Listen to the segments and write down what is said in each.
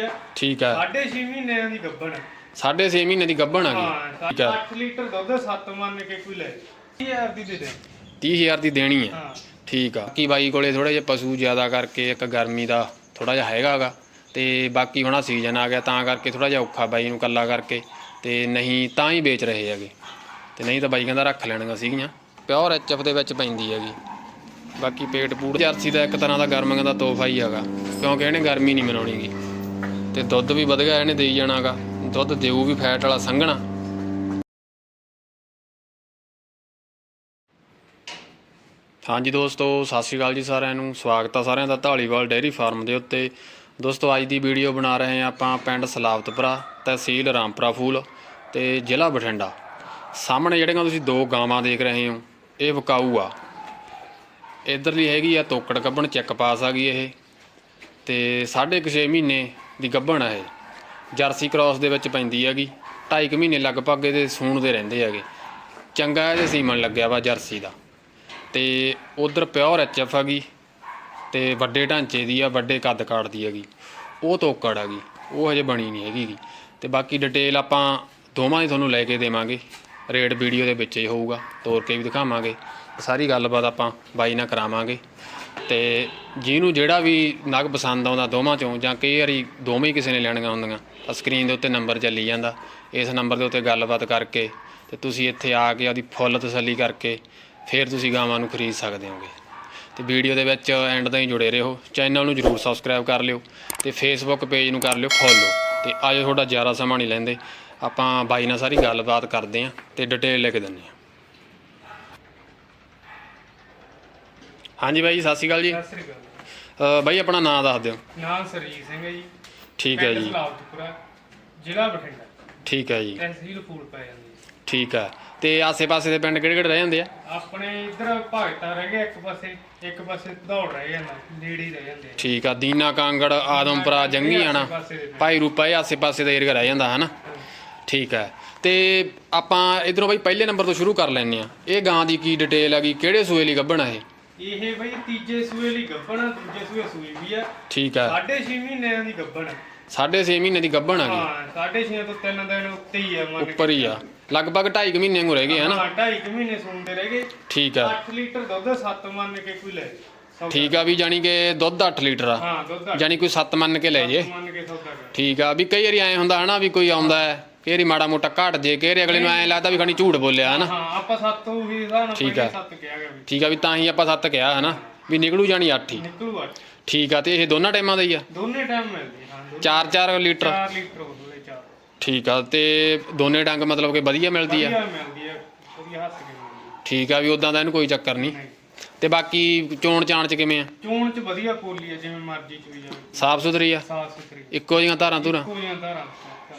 ਆ ਠੀਕ ਹੈ। ਸਾਢੇ 6 ਮਹੀਨਿਆਂ ਦੀ ਗੱਭਣ ਆ। ਸਾਢੇ 6 ਮਹੀਨੇ ਦੀ ਗੱਭਣ ਆ ਹਾਂ ਗਈ ਠੀਕ ਹੈ। 8 ਲੀਟਰ ਦੁੱਧ 7 ਮੰਨ ਕੇ ਕੋਈ ਲੈ 30000 ਦੀ ਦੇ ਦੇ 30000 ਦੀ ਦੇਣੀ ਹੈ। ਹਾਂ। ਠੀਕ ਆ। ਕੀ ਬਾਈ ਕੋਲੇ ਥੋੜੇ ਜਿਹਾ ਪਸ਼ੂ ਜ਼ਿਆਦਾ ਕਰਕੇ ਇੱਕ ਗਰਮੀ ਦਾ ਥੋੜਾ ਜਿਹਾ ਹੈਗਾਗਾ ਤੇ ਬਾਕੀ ਹੁਣ ਸੀਜ਼ਨ ਆ ਗਿਆ ਤਾਂ ਕਰਕੇ ਥੋੜਾ ਜਿਹਾ ਔਖਾ ਬਾਈ ਨੂੰ ਕੱਲਾ ਕਰਕੇ। ਤੇ ਨਹੀਂ ਤਾਂ ਹੀ ਵੇਚ ਰਹੇ ਹੈਗੇ। ਤੇ ਨਹੀਂ ਤਾਂ ਬਾਈ ਕਹਿੰਦਾ ਰੱਖ ਲੈਣੀਆਂ ਸੀਗੀਆਂ। ਪਿਓਰ ਐਚਐਫ ਦੇ ਵਿੱਚ ਪੈਂਦੀ ਹੈਗੀ। ਬਾਕੀ ਪੇਟ ਪੂੜ ਜਰਸੀ ਦਾ ਇੱਕ ਤਰ੍ਹਾਂ ਦਾ ਗਰਮੀਆਂ ਦਾ ਤੋਹਫਾ ਹੀ ਹੈਗਾ। ਕਿਉਂਕਿ ਇਹਨੇ ਗਰਮੀ ਨਹੀਂ ਮਨਾਉਣੀਗੀ ਤੇ ਦੁੱਧ ਵੀ ਵਧੀਆ ਇਹਨੇ ਦੇਈ ਜਾਣਾਗਾ ਦੁੱਧ ਦੇਊ ਵੀ ਫੈਟ ਵਾਲਾ ਸੰਘਣਾ। ਹਾਂਜੀ ਦੋਸਤੋ, ਸਤਿ ਸ਼੍ਰੀ ਅਕਾਲ ਜੀ ਸਾਰਿਆਂ ਨੂੰ। ਸਵਾਗਤ ਆ ਸਾਰਿਆਂ ਦਾ ਢਾਲੀਵਾਲ ਡੇਅਰੀ ਫਾਰਮ ਦੇ ਉੱਤੇ। ਦੋਸਤੋ, ਅੱਜ ਦੀ ਵੀਡੀਓ ਬਣਾ ਰਹੇ ਹਾਂ ਆਪਾਂ ਪਿੰਡ ਸਲਾਵਤਪੁਰਾ, ਤਹਿਸੀਲ ਰਾਮਪੁਰਾ ਫੂਲ ਤੇ ਜ਼ਿਲ੍ਹਾ ਬਠਿੰਡਾ। ਸਾਹਮਣੇ ਜਿਹੜੀਆਂ ਤੁਸੀਂ ਦੋ ਗਾਵਾਂ ਦੇਖ ਰਹੇ ਹੋ, ਇਹ ਵਿਕਾਊ ਆ। ਇਧਰਲੀ ਹੈਗੀ ਆ ਤੋਕੜ ਕੱਬਣ ਚੈੱਕ ਪਾਸ ਆ ਗਈ ਇਹ। ਤੇ 6.5 ਮਹੀਨੇ ਦੀ ਗੱਭਣ ਆ ਇਹ। ਜਰਸੀ ਕ੍ਰਾਸ ਦੇ ਵਿੱਚ ਪੈਂਦੀ ਹੈਗੀ। 2.5 ਮਹੀਨੇ ਲਗਭਗ ਇਹਦੇ ਸੂਣ ਦੇ ਰਹਿੰਦੇ ਹੈਗੇ। ਚੰਗਾ ਇਹਦੇ ਸੀਮਨ ਲੱਗਿਆ ਵਾ ਜਰਸੀ ਦਾ। ਤੇ ਉਧਰ ਪਿਓਰ ਐਚਐਫ ਹੈਗੀ ਤੇ ਵੱਡੇ ਢਾਂਚੇ ਦੀ ਆ, ਵੱਡੇ ਕੱਦ ਕਾੜ ਦੀ ਹੈਗੀ। ਉਹ ਤੋਕੜ ਹੈਗੀ ਉਹ ਹਜੇ ਬਣੀ ਨਹੀਂ ਹੈਗੀ ਗੀ। ਤੇ ਬਾਕੀ ਡਿਟੇਲ ਆਪਾਂ ਦੋਵਾਂ ਹੀ ਤੁਹਾਨੂੰ ਲੈ ਕੇ ਦੇਵਾਂਗੇ। ਰੇਟ ਵੀਡੀਓ ਦੇ ਵਿੱਚ ਹੀ ਹੋਊਗਾ। ਤੋਰ ਕੇ ਵੀ ਦਿਖਾਵਾਂਗੇ। ਸਾਰੀ ਗੱਲਬਾਤ ਆਪਾਂ ਬਾਈ ਨਾਲ ਕਰਾਵਾਂਗੇ। ਤੇ ਜਿਹਨੂੰ ਜਿਹੜਾ ਵੀ ਨਗ ਪਸੰਦ ਆਉਂਦਾ ਦੋਵਾਂ ਚੋਂ, ਜਾਂ ਕਈ ਵਾਰੀ ਦੋਵੇਂ ਹੀ ਕਿਸੇ ਨੇ ਲੈਣੀਆਂ ਹੁੰਦੀਆਂ, ਤਾਂ ਸਕਰੀਨ ਦੇ ਉੱਤੇ ਨੰਬਰ ਚੱਲੀ ਜਾਂਦਾ। ਇਸ ਨੰਬਰ ਦੇ ਉੱਤੇ ਗੱਲਬਾਤ ਕਰਕੇ ਤੇ ਤੁਸੀਂ ਇੱਥੇ ਆ ਕੇ ਉਹਦੀ ਫੁੱਲ ਤਸੱਲੀ ਕਰਕੇ ਫਿਰ ਤੁਸੀਂ ਗਾਵਾਂ ਨੂੰ ਖਰੀਦ ਸਕਦੇ ਹੋਗੇ। ਤੇ ਵੀਡੀਓ ਦੇ ਵਿੱਚ ਐਂਡ ਤਾਈਂ ਜੁੜੇ ਰਹੋ। ਚੈਨਲ ਨੂੰ ਜਰੂਰ ਸਬਸਕ੍ਰਾਈਬ ਕਰ ਲਿਓ ਤੇ ਫੇਸਬੁੱਕ ਪੇਜ ਨੂੰ ਕਰ ਲਿਓ ਫੋਲੋ ਤੇ ਆਜੋ ਤੁਹਾਡਾ ਜ਼ਿਆਦਾ ਸਮਾਂ ਨਹੀਂ ਲੈਂਦੇ। ਆਪਾਂ ਬਾਈ ਨਾਲ ਸਾਰੀ ਗੱਲਬਾਤ ਕਰਦੇ ਆਂ ਤੇ ਡਿਟੇਲ ਲਿਖ ਦਿੰਦੇ ਆਂ। ਹਾਂਜੀ ਬਾਈ ਸਤਿ ਸ਼੍ਰੀ ਅਕਾਲ ਜੀ। ਸਤਿ ਸ੍ਰੀ ਅਕਾਲ ਅ, ਬਾਈ ਆਪਣਾ ਨਾਮ ਦੱਸ ਦਿਓ। ਨਾਮ ਸਰਜੀਤ ਸਿੰਘ ਹੈ ਜੀ। ਠੀਕ ਹੈ ਪਿੰਡ ਜੀ। ਸਲਾਵਤਪੁਰਾ ਜ਼ਿਲ੍ਹਾ ਬਠਿੰਡਾ। ਠੀਕ ਹੈ ਜੀ। ਤਹਿਸੀਲ ਫੂਲ ਪੈ ਜਾਂਦੀ ਹੈ। ਠੀਕ ਹੈ। ਤੇ ਆਸੇ-ਪਾਸੇ ਦੇ ਪਿੰਡ ਕਿਹੜੇ-ਕਿਹੜੇ ਰਹਿ ਜਾਂਦੇ ਆ? ਆਪਣੇ ਇਧਰ ਭਗਤਾ ਰਹਿ ਗਿਆ ਇੱਕ ਪਾਸੇ ਇੱਕ ਪਾਸੇ ਦੌੜ ਰਹਿ ਜਾਂਦਾ ਨੇੜੇ ਹੀ ਰਹਿ ਜਾਂਦੇ ਆ। ਠੀਕ ਆ ਦੀਨਾ ਕਾਂਗੜ ਆਦਮਪੁਰਾ ਜੰਗੀ ਆਣਾ। ਭਾਈ ਰੂਪਾ ਇਹ ਆਸੇ-ਪਾਸੇ ਦਾ ਏਰੀਆ ਰਹਿ ਜਾਂਦਾ ਹਨਾ? ਠੀਕ ਹੈ। ਤੇ ਆਪਾਂ ਇਧਰੋਂ ਬਾਈ ਪਹਿਲੇ ਨੰਬਰ ਤੋਂ ਸ਼ੁਰੂ ਕਰ ਲੈਂਦੇ ਆ ਇਹ ਗਾਂ ਦੀ ਕੀ ਡਿਟੇਲ ਹੈਗੀ ਕਿਹੜੇ ਸੂਏ ਲਈ ਗੱਭਣ ਆ ਇਹ? ਇਹ ਬਈ ਤੀਜੇ ਸੂਏ ਲਈ ਗੱਭਣ ਆ ਦੂਜੇ ਸੂਏ ਸੂਈ ਵੀ ਆ। ਠੀਕ ਹੈ ਸਾਢੇ 6 ਮਹੀਨਿਆਂ ਦੀ ਗੱਭਣ ਆ। ਸਾਢੇ ਮਹੀਨੇ ਦੀ ਗੱਭਣ ਹੈਗੀ ਹਾਂ ਸਾਢੇ 6 ਤੋਂ 3 ਦਿਨ ਉੱਤੇ ਹੀ ਆ ਮੰਨ ਕੇ ਉੱਪਰ ਹੀ ਆ। ਲਗਭਗ 2.5 ਮਹੀਨੇ ਨੂੰ ਰਹਿ ਗਏ ਹਨਾ ਹਾਂ ਢਾਈ ਕੁ ਮਹੀਨੇ ਸੂਣਦੇ ਰਹਿ ਗਏ। ਠੀਕ ਆ। 8 ਲੀਟਰ ਦੁੱਧ 7 ਮੰਨ ਕੇ ਕੋਈ ਲੈ। ਠੀਕ ਆ ਵੀ ਜਾਨੀ ਕਿ ਦੁੱਧ 8 ਲੀਟਰ ਆ। ਹਾਂ ਦੁੱਧ ਜਾਨੀ ਕੋਈ 7 ਮੰਨ ਕੇ ਲੈ ਜੇ। ਮੰਨ ਕੇ ਸੌਦਾ ਠੀਕ ਆ ਵੀ ਕਈ ਵਾਰੀ ਐ ਹੁੰਦਾ ਹਨਾ ਵੀ ਕੋਈ ਆਉਂਦਾ ਹੈ। ਕਈ ਵਾਰੀ ਮਾੜਾ ਮੋਟਾ ਘਟ ਜੇ ਕਈ ਵਾਰੀ ਅਗਲੇ ਨੂੰ ਐ ਲੱਗਦਾ ਵੀ ਖਣੀ ਝੂਠ ਬੋਲਿਆ ਹਨਾ? ਹਾਂ ਆਪਾਂ ਸੱਤ ਉਹੀ ਹਿਸਾਬ ਨਾਲ ਠੀਕ ਪਹਿਲੇ ਆ। ਸੱਤ ਕਿਹਾ ਗਿਆ ਵੀ। ਠੀਕ ਆ ਵੀ ਤਾਂ ਹੀ ਆਪਾਂ 7 ਕਿਹਾ ਹਨਾ? ਵੀ ਨਿਕਲੂ ਜਾਣੀ 8 ਹੀ। ਨਿਕਲੂ ਅੱਠ। ਠੀਕ ਆ ਤੇ ਇਹ ਦੋਨਾਂ ਟਾਈਮਾਂ ਦਾ ਹੀ ਆ? ਦੋਨੇ ਟਾਈਮ ਮਿਲਦੇ ਹਾਂ ਦੋਨੇ 4-4 ਲੀਟਰ। 4 ਲੀਟਰ ਉਹਦੇ ਚਾਰ। ਠੀਕ ਆ ਤੇ ਦੋਨੇ ਡੰਗ ਮਤਲਬ ਕਿ ਵਧੀਆ ਮਿਲਦੀ ਆ? ਵਧੀਆ ਮਿਲਦੀ ਹੈ ਵਧੀਆ ਹੱਥ ਕੇ ਮਿਲਦੀ। ਠੀਕ ਆ ਵੀ ਉਦਾਂ ਦਾ ਇਹਨੂੰ ਕੋਈ ਚੱਕਰ ਨਹੀਂ। ਨਹੀਂ। ਤੇ ਬਾਕੀ ਚੋਣ ਚਾਣ ਚ ਕਿਵੇਂ ਆ? ਚੋਣ ਚ ਵਧੀਆ ਪੋਲੀ ਹੈ ਜਿਵੇਂ ਮਰਜ਼ੀ ਚ ਵੀ ਜਾਵੇ। ਸਾਫ਼ ਸੁਥਰੀ ਆ? ਸਾਫ਼ ਸੁਥਰੀ। ਇੱਕੋ ਜਿਹੀਆਂ ਧਾਰਾਂ ਧੁਰਾਂ? ਕੋਈਆਂ ਧਾਰਾਂ।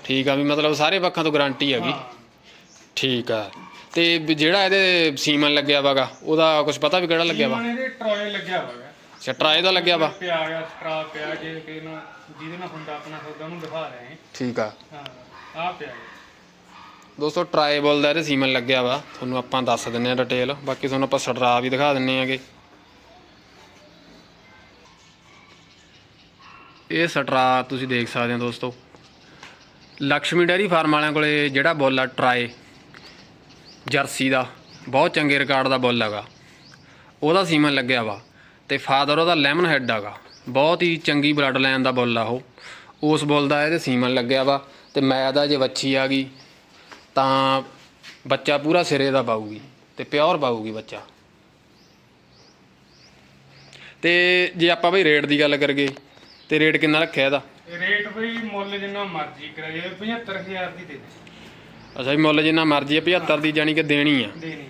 ਠੀਕ ਆ ਵੀ ਮਤਲਬ ਸਾਰੇ ਪੱਖਾਂ ਤੋਂ ਗਾਰੰਟੀ ਹੈਗੀ ਠੀਕ ਆ। ਤੇ ਵੀ ਜਿਹੜਾ ਇਹਦੇ ਸੀਮਨ ਲੱਗਿਆ ਵਾਗਾ ਉਹਦਾ ਕੁਝ ਪਤਾ ਵੀ ਕਿਹੜਾ ਲੱਗਿਆ ਵਾ? ਇਹਦੇ ਟਰੋਏ ਲੱਗਿਆ ਹੋਇਆ ਸਟਰਾ ਇਹਦਾ ਲੱਗਿਆ ਵਾ? ਪਿਆ ਗਿਆ ਸਟਰਾ ਪਿਆ ਜੇ ਕਿ ਨਾ ਜਿਹਦੇ ਨਾਲ ਹੁੰਦਾ ਆਪਣਾ ਸੌਦਾ ਉਹਨੂੰ ਦਿਖਾ ਰਹੇ ਠੀਕ ਆ। ਹਾਂ ਆ ਪਿਆ। ਦੋਸਤੋ ਟਰਾਈਬਲ ਦਾ ਇਹਦੇ ਸੀਮਨ ਲੱਗਿਆ ਵਾ। ਤੁਹਾਨੂੰ ਆਪਾਂ ਦੱਸ ਦਿੰਨੇ ਆ ਡਿਟੇਲ ਬਾਕੀ ਤੁਹਾਨੂੰ ਆਪਾਂ ਸਟਰਾ ਵੀ ਦਿਖਾ ਦਿੰਨੇ ਆਗੇ ਇਹ ਸਟਰਾ ਤੁਸੀਂ ਦੇਖ ਸਕਦੇ ਹੋ ਦੋਸਤੋ। ਲక్ష్ਮੀ ਡੈਰੀ ਫਾਰਮ ਵਾਲਿਆਂ ਕੋਲੇ ਜਿਹੜਾ ਬੁੱਲ ਆ, ਟਰਾਏ, ਜਰਸੀ ਦਾ, ਬਹੁਤ ਚੰਗੇ ਰਿਕਾਰਡ ਦਾ ਬੁੱਲ ਹੈਗਾ। ਉਹਦਾ ਸੀਮਨ ਲੱਗਿਆ ਵਾ ਤੇ ਫਾਦਰ ਉਹਦਾ ਲੈਮਨ ਹੈੱਡ ਹੈਗਾ। ਬਹੁਤ ਹੀ ਚੰਗੀ ਬਲੱਡ ਲਾਈਨ ਦਾ ਬੁੱਲ ਆ ਉਹ। ਉਸ ਬੁੱਲ ਦਾ ਇਹਦੇ ਸੀਮਨ ਲੱਗਿਆ ਵਾ ਤੇ ਮੈਂ ਦਾ ਜੇ ਵੱਛੀ ਆ ਗਈ ਤਾਂ ਬੱਚਾ ਪੂਰਾ ਸਿਰੇ ਦਾ ਪਾਊਗੀ ਤੇ ਪਿਓਰ ਪਾਊਗੀ ਬੱਚਾ। ਤੇ ਜੇ ਆਪਾਂ ਬਈ ਰੇਟ ਦੀ ਗੱਲ ਕਰੀਏ ਤੇ ਰੇਟ ਕਿੰਨਾ ਰੱਖਿਆ ਇਹਦਾ? ਮੁੱਲ ਜਿੰਨਾ ਮਰਜ਼ੀ ਕਰਾਏ 75000 ਦੀ ਦੇ ਦੇ। ਅੱਛਾ ਵੀ ਮੁੱਲ ਜਿੰਨਾ ਮਰਜ਼ੀ ਹੈ 75 ਦੀ ਜਾਨੀ ਕਿ ਦੇਣੀ ਆ। ਦੇਣੀ।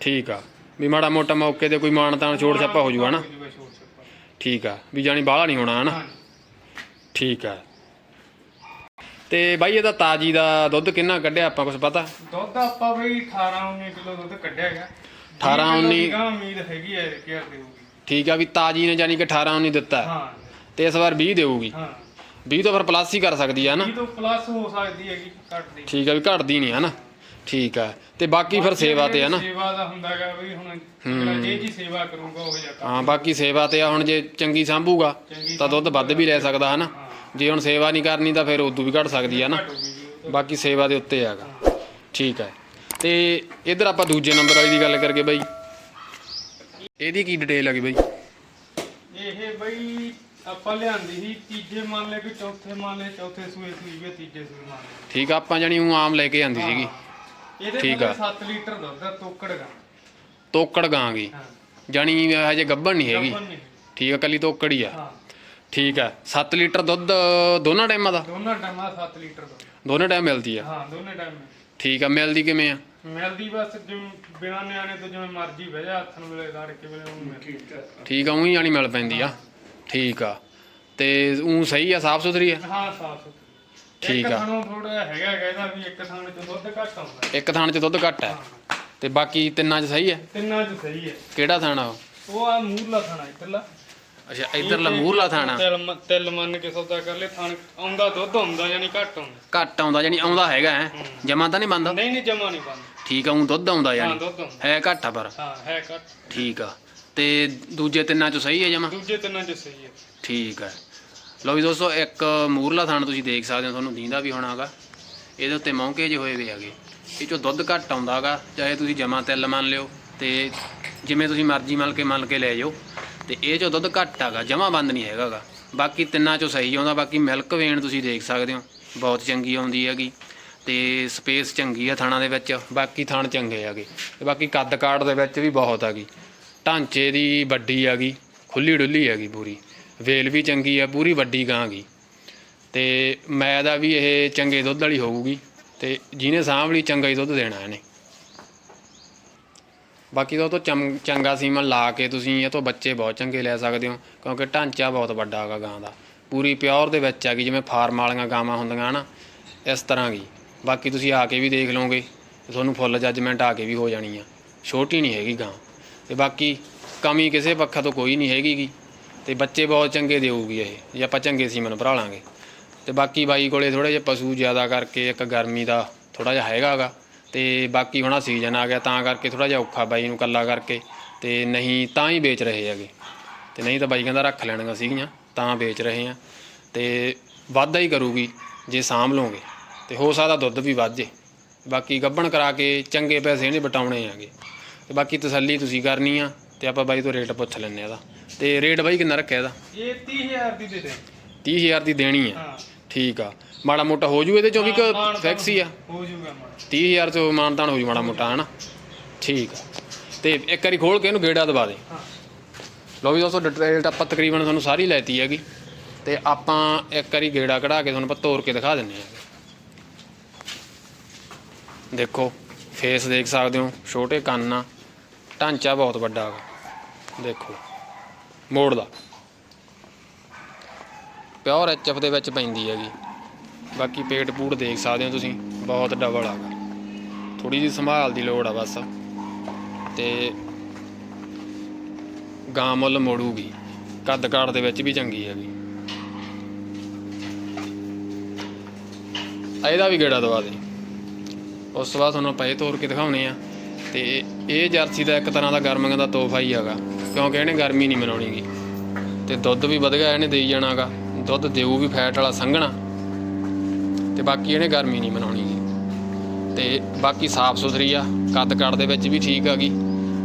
ਠੀਕ ਆ। ਵੀ ਮਾੜਾ ਮੋਟਾ ਮੌਕੇ ਤੇ ਕੋਈ ਮਾਣ ਤਾਣ ਛੋੜ ਛਾਪਾ ਹੋ ਜੂਗਾ ਨਾ। ਛੋੜ ਛਾਪਾ। ਠੀਕ ਆ। ਵੀ ਜਾਨੀ ਬਾਹਲਾ ਨਹੀਂ ਹੋਣਾ ਹਨਾ? ਠੀਕ ਆ। ਤੇ ਬਾਈ ਇਹਦਾ ਤਾਜੀ ਦਾ ਦੁੱਧ ਕਿੰਨਾ ਕੱਢਿਆ ਆਪਾਂ ਕੁਝ ਪਤਾ? ਦੁੱਧ ਆਪਾਂ ਬਈ 18 19 ਕਿਲੋ ਦੁੱਧ ਕੱਢਿਆ ਗਿਆ। 18 19 ਕਾ ਉਮੀਦ ਹੈਗੀ ਹੈ ਕਿ ਯਾਰ ਦੇਊਗੀ। ਠੀਕ ਆ ਵੀ ਤਾਜੀ ਨੇ ਜਾਨੀ ਕਿ 18 19 ਦਿੱਤਾ। ਹਾਂ। ਤੇ ਇਸ ਵਾਰ 20 ਦੇਊਗੀ। ਹਾਂ। 20 ਤੋਂ ਫਿਰ ਪਲੱਸ ਹੀ ਕਰ ਸਕਦੀ ਆ ਨਾ? ਇਹ ਤੋਂ ਪਲੱਸ ਹੋ ਸਕਦੀ ਹੈਗੀ ਘੱਟ ਠੀਕ ਆ ਵੀ ਘਟਦੀ ਨਹੀਂ ਹਨਾ ਠੀਕ ਆ। ਤੇ ਬਾਕੀ ਫਿਰ ਸੇਵਾ ਤੇ ਆ ਨਾ? ਸੇਵਾ ਦਾ ਹੁੰਦਾਗਾ ਬਈ ਹੁਣ ਜਿਹੜਾ ਜੇ ਜੀ ਸੇਵਾ ਕਰੂਗਾ ਉਹ ਜਾ ਹਾਂ ਬਾਕੀ ਸੇਵਾ ਤੇ ਆ ਹੁਣ ਜੇ ਚੰਗੀ ਸੰਭੂਗਾ ਤਾਂ ਦੁੱਧ ਵੱਧ ਵੀ ਲੈ ਸਕਦਾ ਹਨਾ ਜੇ ਹੁਣ ਸੇਵਾ ਨਹੀਂ ਕਰਨੀ ਤਾਂ ਫਿਰ ਉਦੋਂ ਵੀ ਘਟ ਸਕਦੀ ਆ ਨਾ। ਬਾਕੀ ਸੇਵਾ ਦੇ ਉੱਤੇ ਹੈਗਾ ਠੀਕ ਹੈ ਤੇ ਇਧਰ ਆਪਾਂ ਦੂਜੇ ਨੰਬਰ ਵਾਲੀ ਦੀ ਗੱਲ ਕਰਕੇ ਬਾਈ। ਇਹਦੀ ਕੀ ਡਿਟੇਲ ਹੈਗੀ ਬਈ? ਆਪਾਂ ਲਿਆਂਦੀ ਸੀ ਤੀਜੇ ਮੰਨ ਲੈ ਕਿ ਚੌਥੇ ਮੰਨ ਲੈ ਚੌਥੇ ਸੂਏ ਸੂਈ ਵੀ ਤੀਜੇ ਸੂਏ ਮੰਨ ਲੈ ਠੀਕ ਆ ਆਪਾਂ ਜਾਨੀ ਉਹ ਆਮ ਲੈ ਕੇ ਆਂਦੀ ਸੀਗੀ। ਇਹਦੇ ਠੀਕ ਕੋਲ ਆ। 7 ਲੀਟਰ ਦੁੱਧ ਆ ਤੋਕੜ ਦਾ ਤੋਕੜ ਗਾਂਗੀ ਹਾਂ। ਜਾਨੀ ਹਜੇ ਗੱਭਣ ਨਹੀਂ ਹੈਗੀ। ਗੱਭਣ ਨਹੀਂ। ਠੀਕ ਆ ਕੱਲੀ ਤੋਕੜ ਹੀ ਆ। ਹਾਂ। ਠੀਕ ਆ 7 ਲੀਟਰ ਦੁੱਧ ਦੋਨਾਂ ਟਾਈਮਾਂ ਦਾ? ਦੋਨਾਂ ਟਾਈਮਾਂ 7 ਲੀਟਰ ਦੁੱਧ। ਦੋਨੇ ਟਾਈਮ ਮਿਲਦੀ ਆ? ਹਾਂ ਦੋਨੇ ਟਾਈਮ ਠੀਕ ਆ ਮਿਲਦੀ ਕਿਵੇਂ ਆ? ਮਿਲਦੀ ਬਸ ਜਿਵੇਂ ਬਿਨਾਂ ਨਿਆਣੇ ਤੋਂ ਜਿਵੇਂ ਮਰਜ਼ੀ ਬਹਿ ਜਾ ਹੱਥ ਨੂੰ ਵੇਲੇ ਲੜ ਕੇ ਵੇਲੇ ਉਹਨੂੰ ਮਿਲ ਠੀਕ ਆ ਉਹੀ ਜਾਨੀ ਮਿਲ ਪੈਂਦੀ ਆ। ਠੀਕ ਆ। ਤੇ ਉਹ ਸਹੀ ਆ ਸਾਫ਼ ਸੁਥਰੀ ਆ? ਹਾਂ ਸਾਫ਼ ਸੁਥਰੀ। ਠੀਕ ਆ। ਥਾਣੋਂ ਥੋੜਾ ਹੈਗਾ ਕਹਿੰਦਾ ਵੀ ਇੱਕ ਥਾਂ ਚ ਦੁੱਧ ਘੱਟ ਆਉਂਦਾ। ਇੱਕ ਥਾਣ 'ਚ ਦੁੱਧ ਘੱਟ ਹੈ। ਤੇ ਬਾਕੀ ਤਿੰਨਾਂ 'ਚ ਸਹੀ ਹੈ ਤਿੰਨਾਂ ਚ ਸਹੀ ਹੈ ਕਿਹੜਾ ਥਾਣਾ ਉਹ? ਉਹ ਆ ਮੂਰਲਾ ਥਾਣਾ ਇੱਧਰਲਾ। ਅੱਛਾ ਇਧਰਲਾ ਮੂਹਰਲਾ ਥਾਣਾ? ਤਿਲ ਤਿਲ ਮੰਨ ਕੇ ਸੌਦਾ ਕਰ ਲੈ ਥਾਣ ਆਉਂਦਾ ਦੁੱਧ ਆਉਂਦਾ ਯਾਨੀ ਘੱਟ ਆਉਂਦਾ। ਘੱਟ ਆਉਂਦਾ ਜਾਨੀ ਆਉਂਦਾ ਹੈਗਾ ਹੈ? ਜਮਾ ਤਾਂ ਨਹੀਂ ਬੰਦਾ ਨਹੀਂ ਨਹੀਂ ਜਮਾ ਨਹੀਂ ਬੰਦ ਠੀਕ ਆ ਉਹ ਦੁੱਧ ਆਉਂਦਾ ਹਾਂ ਜਾਨੀ ਦੁੱਧ ਆਉਂਦਾ। ਹੈ ਘੱਟ ਆ ਪਰ। ਹਾਂ ਹੈ ਘੱਟ। ਠੀਕ ਆ। ਤੇ ਦੂਜੇ ਤਿੰਨਾਂ 'ਚ ਸਹੀ ਹੈ ਜਮਾ? ਦੂਜੇ ਤਿੰਨਾਂ ਚ ਸਹੀ ਹੈ। ਠੀਕ ਹੈ। ਲਓ ਵੀ ਦੋਸਤੋ ਇੱਕ ਮੂਰਲਾ ਥਾਣ ਤੁਸੀਂ ਦੇਖ ਸਕਦੇ ਹੋ ਤੁਹਾਨੂੰ ਦੀਂਦਾ ਵੀ ਹੋਣਾਗਾ। ਇਹਦੇ ਉੱਤੇ ਮੌਂਕੇ ਜਿਹੇ ਹੋਏ ਵੇ ਹੈਗੇ। ਇਹ ਚੋਂ ਦੁੱਧ ਘੱਟ ਆਉਂਦਾਗਾ ਚਾਹੇ ਤੁਸੀਂ ਜਮਾ ਤਿਲ ਮੰਨ ਲਿਓ ਤੇ ਜਿਵੇਂ ਤੁਸੀਂ ਮਰਜ਼ੀ ਮੰਨ ਕੇ ਮੰਨ ਕੇ ਲੈ ਜਾਓ। ਤੇ ਇਹ ਚੋਂ ਦੁੱਧ ਘੱਟ ਆਗਾ ਜਮਾ ਬੰਦ ਨਹੀਂ ਹੈਗਾਗਾ। ਬਾਕੀ ਤਿੰਨਾਂ ਚੋਂ ਸਹੀ ਆਉਂਦਾ ਬਾਕੀ ਮਿਲਕ ਵੇਣ ਤੁਸੀਂ ਦੇਖ ਸਕਦੇ ਹੋ। ਬਹੁਤ ਚੰਗੀ ਆਉਂਦੀ ਹੈਗੀ। ਤੇ ਸਪੇਸ ਚੰਗੀ ਆ ਥਾਣਾ ਦੇ ਵਿੱਚ ਬਾਕੀ ਥਾਣ ਚੰਗੇ ਹੈਗੇ। ਤੇ ਬਾਕੀ ਕੱਦ ਕਾਠ ਦੇ ਵਿੱਚ ਵੀ ਬਹੁਤ ਹੈਗੀ। ਢਾਂਚੇ ਦੀ ਵੱਡੀ ਹੈਗੀ, ਖੁੱਲੀ ਡੁੱਲੀ ਹੈਗੀ ਪੂਰੀ। ਵੇਲ ਵੀ ਚੰਗੀ ਆ, ਪੂਰੀ ਵੱਡੀ ਗਾਂ ਗੀ ਤੇ ਮੈਂ ਦਾ ਵੀ ਇਹ ਚੰਗੇ ਦੁੱਧ ਵਾਲੀ ਹੋਊਗੀ, ਤੇ ਜਿਹਨੇ ਸਾਂਭ ਲਈ ਚੰਗਾ ਹੀ ਦੁੱਧ ਦੇਣਾ ਇਹਨੇ। ਬਾਕੀ ਤਾਂ ਉਹ ਤੋਂ ਚੰ- ਚੰਗਾ ਸੀਮਨ ਲਾ ਕੇ ਤੁਸੀਂ ਇਹ ਤੋਂ ਬੱਚੇ ਬਹੁਤ ਚੰਗੇ ਲੈ ਸਕਦੇ ਹੋ, ਕਿਉਂਕਿ ਢਾਂਚਾ ਬਹੁਤ ਵੱਡਾ ਹੈਗਾ ਗਾਂ ਦਾ। ਪੂਰੀ ਪਿਓਰ ਦੇ ਵਿੱਚ ਹੈਗੀ, ਜਿਵੇਂ ਫਾਰਮ ਵਾਲੀਆਂ ਗਾਵਾਂ ਹੁੰਦੀਆਂ ਨਾ, ਇਸ ਤਰ੍ਹਾਂ ਦੀ। ਬਾਕੀ ਤੁਸੀਂ ਆ ਕੇ ਵੀ ਦੇਖ ਲਓਗੇ, ਤੁਹਾਨੂੰ ਫੁੱਲ ਜੱਜਮੈਂਟ ਆ ਕੇ ਵੀ ਹੋ ਜਾਣੀ ਆ। ਛੋਟੀ ਨਹੀਂ ਹੈਗੀ ਗਾਂ। ਤੇ ਬਾਕੀ ਕਮੀ ਕਿਸੇ ਪੱਖਾ ਤੋਂ ਕੋਈ ਨਹੀਂ ਹੈਗੀ ਗੀ। ਤੇ ਬੱਚੇ ਬਹੁਤ ਚੰਗੇ ਦੇਊਗੀ ਇਹ, ਜੇ ਆਪਾਂ ਚੰਗੇ ਸੀਮਨ ਭਰਾ ਲਾਂਗੇ। ਤੇ ਬਾਕੀ ਬਾਈ ਕੋਲੇ ਥੋੜੇ ਜਿਹਾ ਪਸ਼ੂ ਜ਼ਿਆਦਾ ਕਰਕੇ ਇੱਕ ਗਰਮੀ ਦਾ ਥੋੜਾ ਜਿਹਾ ਹੈਗਾਗਾ ਤੇ ਬਾਕੀ ਹੁਣ ਸੀਜ਼ਨ ਆ ਗਿਆ, ਤਾਂ ਕਰਕੇ ਥੋੜਾ ਜਿਹਾ ਔਖਾ ਬਾਈ ਨੂੰ ਕੱਲਾ ਕਰਕੇ। ਤੇ ਨਹੀਂ ਤਾਂ ਹੀ ਵੇਚ ਰਹੇ ਹੈਗੇ। ਤੇ ਨਹੀਂ ਤਾਂ ਬਾਈ ਕਹਿੰਦਾ ਰੱਖ ਲੈਣੀਆਂ ਸੀਗੀਆਂ, ਤਾਂ ਵੇਚ ਰਹੇ ਆ। ਤੇ ਵਾਧਾ ਹੀ ਕਰੂਗੀ ਜੇ ਸਾਂਭ ਲਓਗੇ। ਤੇ ਹੋ ਸਕਦਾ ਦੁੱਧ ਵੀ ਵੱਧ ਜੇ। ਬਾਕੀ ਗੱਭਣ ਕਰਾ ਕੇ ਚੰਗੇ ਪੈਸੇ ਇਹਨੇ ਬਟਾਉਣੇ ਆਗੇ ਤੇ ਬਾਕੀ ਤਸੱਲੀ ਤੁਸੀਂ ਕਰਨੀ ਆ ਤੇ ਆਪਾਂ ਬਾਈ ਤੋਂ ਰੇਟ ਪੁੱਛ ਲੈਂਦੇ ਆ ਇਹਦਾ। ਤੇ ਰੇਟ ਬਾਈ ਕਿੰਨਾ ਰੱਖਿਆ ਇਹਦਾ? ਇਹ 30000 ਦੀ ਦੇ ਦੇ। 30000 ਦੀ ਦੇਣੀ ਆ। ਹਾਂ। ਠੀਕ ਆ। ਮਾੜਾ ਮੋਟਾ ਹੋ ਜੂ ਇਹਦੇ ਚੋਂ ਵੀ ਕਿ ਫਿਕਸ ਹੀ ਆ? ਹੋ ਜਾਊਗਾ ਮਾੜਾ 30000 ਚੋਂ ਮਾਨਤਾਨ ਹੋ ਜੂ ਮਾੜਾ ਮੋਟਾ ਹਨਾ? ਠੀਕ ਆ। ਤੇ ਇੱਕ ਵਾਰੀ ਖੋਲ ਕੇ ਇਹਨੂੰ ਗੇੜਾ ਦਵਾ ਦੇ। ਹਾਂ। ਲਓ ਵੀ ਦੋਸਤੋ ਡਿਟੇਲ ਆਪਾਂ ਤਕਰੀਬਨ ਤੁਹਾਨੂੰ ਸਾਰੀ ਲੈਤੀ ਹੈਗੀ। ਤੇ ਆਪਾਂ ਇੱਕ ਵਾਰੀ ਗੇੜਾ ਕਢਾ ਕੇ ਤੁਹਾਨੂੰ ਆਪਾਂ ਤੋੜ ਕੇ ਦਿਖਾ ਦਿੰਨੇ ਆ ਦੇਖੋ ਫੇਸ ਦੇਖ ਸਕਦੇ ਹੋ ਛੋਟੇ ਕੰਨ ਆ। ਢਾਂਚਾ ਬਹੁਤ ਵੱਡਾ ਹੈਗਾ ਦੇਖੋ, ਮੋੜ ਦਾ ਪਿਓਰ ਐਚਐਫ ਦੇ ਵਿੱਚ ਪੈਂਦੀ ਹੈਗੀ। ਬਾਕੀ ਪੇਟ ਪੂੜ ਦੇਖ ਸਕਦੇ ਹੋ ਤੁਸੀਂ, ਬਹੁਤ ਡਬਲ ਹੈਗਾ। ਥੋੜੀ ਜਿਹੀ ਸੰਭਾਲ ਦੀ ਲੋੜ ਆ ਬਸ। ਤੇ ਗਾਂ ਮੁੱਲ ਮੋੜੂਗੀ। ਕੱਦ ਕਾੜ ਦੇ ਵਿੱਚ ਵੀ ਚੰਗੀ ਹੈਗੀ। ਇਹਦਾ ਵੀ ਗੇੜਾ ਦਵਾ ਦੇ। ਉਸ ਤੋਂ ਬਾਅਦ ਤੁਹਾਨੂੰ ਪਏ ਤੋਰ ਕੇ ਦਿਖਾਉਣੇ ਆ। ਤੇ ਇਹ ਜਰਸੀ ਦਾ ਇੱਕ ਤਰ੍ਹਾਂ ਦਾ ਗਰਮੀਆਂ ਦਾ ਤੋਹਫਾ ਹੀ ਹੈਗਾ, ਕਿਉਂਕਿ ਇਹਨੇ ਗਰਮੀ ਨਹੀਂ ਮਨਾਉਣੀਗੀ। ਤੇ ਦੁੱਧ ਵੀ ਵਧੀਆ ਇਹਨੇ ਦੇਈ ਜਾਣਾਗਾ। ਦੁੱਧ ਦੇਊ ਵੀ ਫੈਟ ਵਾਲਾ ਸੰਘਣਾ। ਤੇ ਬਾਕੀ ਇਹਨੇ ਗਰਮੀ ਨਹੀਂ ਮਨਾਉਣੀਗੀ। ਤੇ ਬਾਕੀ ਸਾਫ਼ ਸੁਥਰੀ ਆ, ਕੱਦ ਕਾਠ ਦੇ ਵਿੱਚ ਵੀ ਠੀਕ ਹੈਗੀ,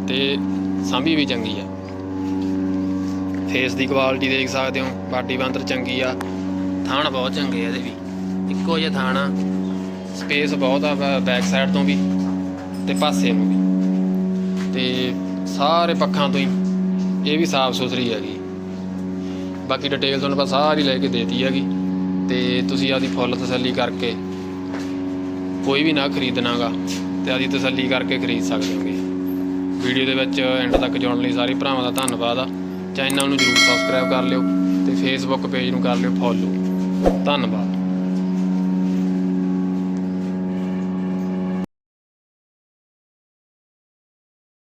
ਤੇ ਸਾਂਭੀ ਵੀ ਚੰਗੀ ਆ। ਫੇਸ ਦੀ ਕੁਆਲਿਟੀ ਦੇਖ ਸਕਦੇ ਹੋ, ਬਾਡੀ ਬੰਦਰ ਚੰਗੀ ਆ। ਥਾਣ ਬਹੁਤ ਚੰਗੇ ਆ ਇਹਦੇ ਵੀ। ਇੱਕੋ ਜਿਹਾ ਥਾਣ ਆ। ਸਪੇਸ ਬਹੁਤ ਆ ਬੈਕ ਸਾਈਡ ਤੋਂ ਵੀ। ਤੇ ਪਾਸੇ ਨੂੰ ਵੀ ਤੇ ਸਾਰੇ ਪੱਖਾਂ ਤੋਂ ਹੀ ਇਹ ਵੀ ਸਾਫ਼ ਸੁਥਰੀ ਹੈਗੀ। ਬਾਕੀ ਡਿਟੇਲ ਤੁਹਾਨੂੰ ਆਪਾਂ ਸਾਰੀ ਲੈ ਕੇ ਦੇਤੀ ਹੈਗੀ। ਤੇ ਤੁਸੀਂ ਆਦੀ ਫੁੱਲ ਤਸੱਲੀ ਕਰਕੇ ਕੋਈ ਵੀ ਨਾ ਖਰੀਦਣਾਗਾ ਤੇ ਆਦੀ ਤਸੱਲੀ ਕਰਕੇ ਖਰੀਦ ਸਕਦੇ ਹੋਗੇ। ਵੀਡੀਓ ਦੇ ਵਿੱਚ ਐਂਡ ਤੱਕ ਜੁੜਨ ਲਈ ਸਾਰੇ ਭਰਾਵਾਂ ਦਾ ਧੰਨਵਾਦ ਆ। ਚੈਨਲ ਨੂੰ ਜਰੂਰ ਸਬਸਕ੍ਰਾਈਬ ਕਰ ਲਿਓ ਤੇ ਫੇਸਬੁੱਕ ਪੇਜ ਨੂੰ ਕਰ ਲਿਓ ਫੋਲੋ ਧੰਨਵਾਦ।